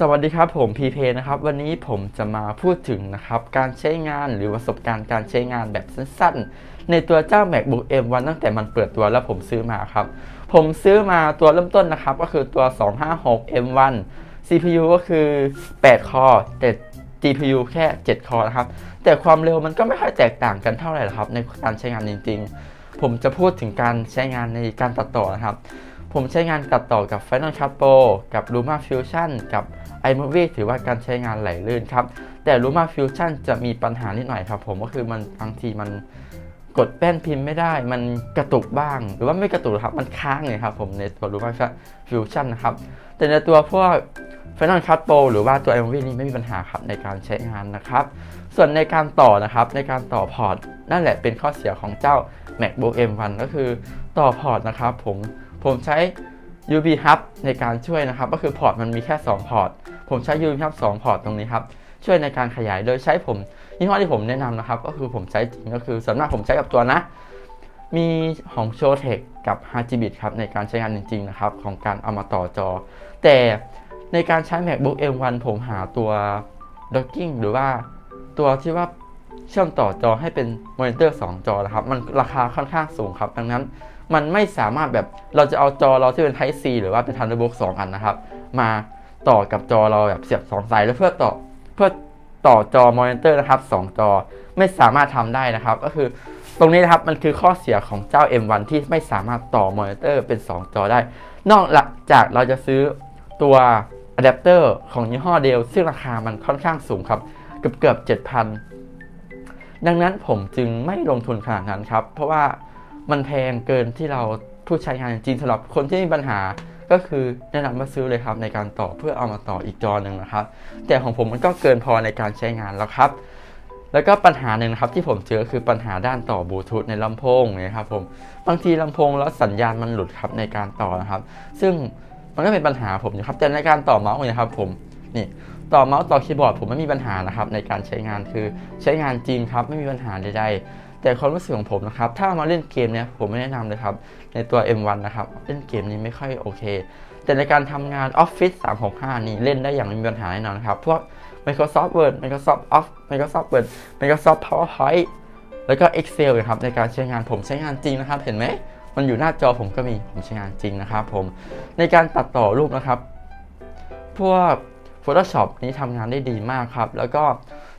สวัสดีครับผมพีเพนะครับ วันนี้ผมจะมาพูดถึงนะครับ การใช้งานหรือประสบการณ์การใช้งานแบบสั้นๆ ในตัวเจ้า MacBook M1 ตั้งแต่มันเปิดตัวแล้วผมซื้อมาครับ ผมซื้อมาตัวเริ่มต้นนะครับ ก็คือตัว 256 M1 CPU ก็คือ 8 คอร์แต่ GPU แค่ 7 คอร์นะครับ แต่ความเร็วมันก็ไม่ค่อยแตกต่างกันเท่าไหร่ครับ ในการใช้งานจริง ๆ ผมจะพูดถึงการใช้งานในการตัดต่อนะครับ ผมใช้งานตัดต่อกับ Final Cut Pro กับ Luma Fusion กับ iMovie ถือว่าการใช้งานไหลลื่นครับ แต่ Luma Fusion จะมีปัญหานิดหน่อยครับ ผมก็คือมันบางทีมันกดแป้นพิมพ์ไม่ได้ มันกระตุกบ้าง หรือว่าไม่กระตุกครับ มันค้างเลยครับผมในตัว Luma Fusion นะครับ แต่ในตัวพวก Final Cut Pro หรือว่าตัว iMovie นี่ไม่มีปัญหาครับในการใช้งานนะครับ ส่วนในการต่อนะครับในการต่อพอร์ตนั่นแหละเป็นข้อเสียของเจ้า MacBook M1 ก็คือต่อพอร์ตนะครับผม ผมใช้ UB Hub ในการช่วยนะครับ ก็คือพอร์ตมันมีแค่ 2 พอร์ต ผมใช้ UB Hub 2 พอร์ตตรงนี้ครับ ช่วยในการขยายโดยใช้ผมยี่ห้อที่ผมแนะนำนะครับ ก็คือผมใช้จริงก็คือส่วนมากผมใช้กับตัวนะ มีของ Showtech กับ h a r g b i t ครับในการใช้งานจริงๆนะครับ ของการเอามาต่อจอ แต่ในการใช้ MacBook M1 ผมหาตัว Docking หรือว่าตัวที่ว่าเชื่อมต่อจอให้เป็นมอนิเตอร์ 2 จอนะครับ มันราคาค่อนข้างสูงครับ ดังนั้น มันไม่สามารถแบบเราจะเอาจอเราที่เป็น Type C หรือว่าเป็น Thunderbolt 2 อันนะครับ มาต่อกับจอเราแบบเสียบ2สายแล้วเพื่อต่อเพื่อต่อจอมอนิเตอร์นะครับ 2 จอไม่สามารถทำได้นะครับ ก็คือตรงนี้นะครับมันคือข้อเสียของเจ้า M1 ที่ไม่สามารถต่อมอนิเตอร์เป็น 2 จอได้ นอกจากเราจะซื้อตัวอะแดปเตอร์ของยี่ห้อเดียวซึ่งราคามันค่อนข้างสูงครับ เกือบเกือบ7,000 ดังนั้นผมจึงไม่ลงทุนขนาดนั้นครับ เพราะว่า มันแพงเกินที่เราผู้ใช้งานจริงสำหรับคนที่มีปัญหาก็คือแนะนำมาซื้อเลยครับในการต่อเพื่อเอามาต่ออีกจอหนึ่งนะครับ แต่ของผมมันก็เกินพอในการใช้งานแล้วครับ แล้วก็ปัญหาหนึ่งนะครับที่ผมเจอคือปัญหาด้านต่อบลูทูธในลำโพงนะครับผมบางทีลำโพงแล้วสัญญาณมันหลุดครับในการต่อนะครับ ซึ่งมันก็เป็นปัญหาผมนะครับแต่ในการต่อเมาส์นี่ยครับผมนี่ต่อเมาส์ต่อคีย์บอร์ดผมไม่มีปัญหานะครับในการใช้งานคือใช้งานจริงครับไม่มีปัญหาใดๆ แต่ความรู้สึกของผมนะครับ ถ้ามาเล่นเกมเนี่ยผมไม่แนะนำเลยครับ ในตัว M1 นะครับ เล่นเกมนี้ไม่ค่อยโอเค แต่ในการทำงาน Office 365 นี้เล่นได้อย่างไม่มีปัญหาแน่นอนครับ พวก Microsoft Word Microsoft Office Microsoft Word Microsoft PowerPoint แล้วก็ Excel นะครับในการใช้งานผมใช้งานจริงนะครับ เห็นไหมมันอยู่หน้าจอผมก็มีผมใช้งานจริงนะครับผมในการตัดต่อรูปนะครับ พวก Photoshop นี้ทำงานได้ดีมากครับ แล้วก็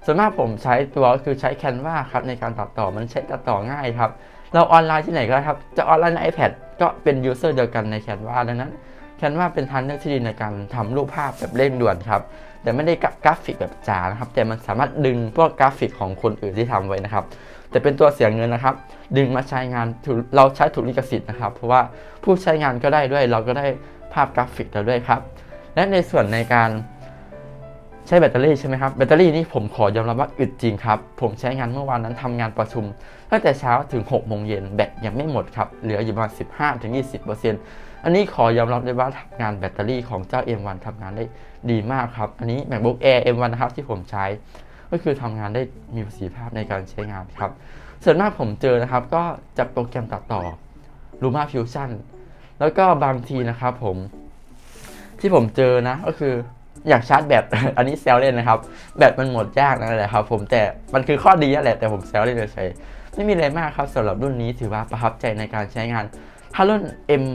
ส่วนมากผมใช้ตัวคือใช้ Canva ครับในการตัดต่อมันใช้ตัดต่อง่ายครับ เราออนไลน์ที่ไหนก็ได้ครับ จะออนไลน์ใน iPad ก็เป็นยูเซอร์เดียวกันใน Canva ดังนั้น Canva เป็นทางเลือกที่ดีในการทำรูปภาพแบบเร่งด่วนครับ แต่ไม่ได้กราฟิกแบบจ๋านะครับ แต่มันสามารถดึงพวกกราฟิกของคนอื่นที่ทำไว้นะครับ แต่เป็นตัวเสียเงินนะครับ ดึงมาใช้งานเราใช้ถูกลิขสิทธิ์นะครับ เพราะว่าผู้ใช้งานก็ได้ด้วยเราก็ได้ภาพกราฟิกเราด้วยครับ และในส่วนในการ ใช้แบตเตอรี่ใช่ไหมครับ แบตเตอรี่นี่ผมขอยอมรับว่าอึดจริงครับ ผมใช้งานเมื่อวานนั้นทำงานประชุมตั้งแต่เช้าถึง6โมงเย็นแบตยังไม่หมดครับ เหลืออยู่ประมาณ 15-20%อันนี้ขอยอมรับเลยว่าทำงานแบตเตอรี่ของเจ้า M1 ทำงานได้ดีมากครับ อันนี้ MacBook Air M1 นะครับที่ผมใช้ ก็คือทำงานได้มีประสิทธิภาพในการใช้งานครับ ส่วนมากผมเจอนะครับ ก็จะโปรแกรมตัดต่อ Luma Fusion แล้วก็บางทีนะครับผมที่ผมเจอนะก็คือ อยากชาร์จแบต อันนี้แซวเล่นนะครับ แบตมันหมดยากนั่นแหละครับผมแต่มันคือข้อดีนั่นแหละแต่ผมแซวเล่นเฉยไม่มีอะไรมากครับสำหรับรุ่นนี้ถือว่าประทับใจในการใช้งาน ถ้ารุ่น M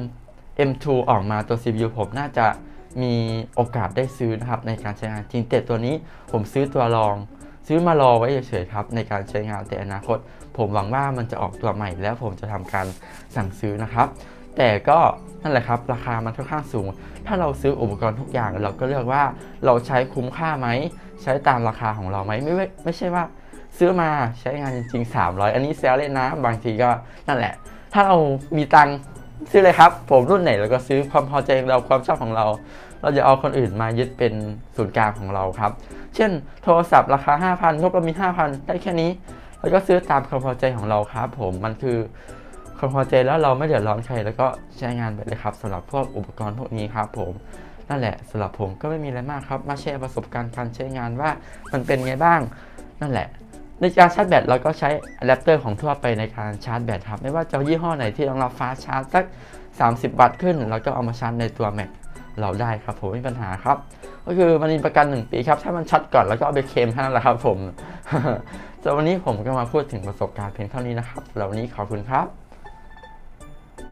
M2 ออกมาตัว CPU ผมน่าจะมีโอกาสได้ซื้อนะครับในการใช้งานจริงแต่ตัวนี้ผมซื้อตัวรองซื้อมารอไว้เฉยๆครับ ในการใช้งานแต่อนาคต ผมหวังว่ามันจะออกตัวใหม่แล้วผมจะทำการสั่งซื้อนะครับ แต่ก็นั่นแหละครับ ราคามันค่อนข้างสูง ถ้าเราซื้ออุปกรณ์ทุกอย่างเราก็เลือกว่าเราใช้คุ้มค่าไหม ใช้ตามราคาของเราไหมไม่ไม่ไม่ใช่ว่า ซื้อมาใช้งานจริงๆ 300 อันนี้แซลเล่นนะ บางทีก็นั่นแหละ ถ้าเรามีตังซื้อเลยครับ ผมรุ่นไหนเราก็ซื้อความพอใจของเราความชอบของเรา เราจะเอาคนอื่นมายึดเป็นศูนย์กลางของเราครับ เช่น โทรศัพท์ราคา 5,000งบเรามี 5,000 ได้แค่นี้ เราก็ซื้อตามความพอใจของเราครับ ผมมันคือ ความพอใจแล้วเราไม่เดือดร้อนใครแล้วก็ใช้งานไปเลยครับสำหรับพวกอุปกรณ์พวกนี้ครับผมนั่นแหละสำหรับผมก็ไม่มีอะไรมากครับมาแชร์ประสบการณ์การใช้งานว่ามันเป็นไงบ้าง นั่นแหละในการชาร์จแบตเราก็ใช้อะแดปเตอร์ของทั่วไปในการชาร์จแบตครับ ไม่ว่าจะยี่ห้อไหนที่รองรับฟ้าชาร์จสัก 30 วัตต์ขึ้น แล้วก็เอามาชาร์จในตัว Mac เราได้ครับผมไม่มีปัญหาครับ ก็คือมันมีประกัน 1 ปีครับ ถ้ามันช็อตก่อนแล้วก็เอาไปเคลมแค่นั้นแหละครับผมสำหรับวันนี้ผมก็มาพูดถึงประสบการณ์เพียงเท่านี้นะครับสำหรับวันนี้ขอบคุณครับ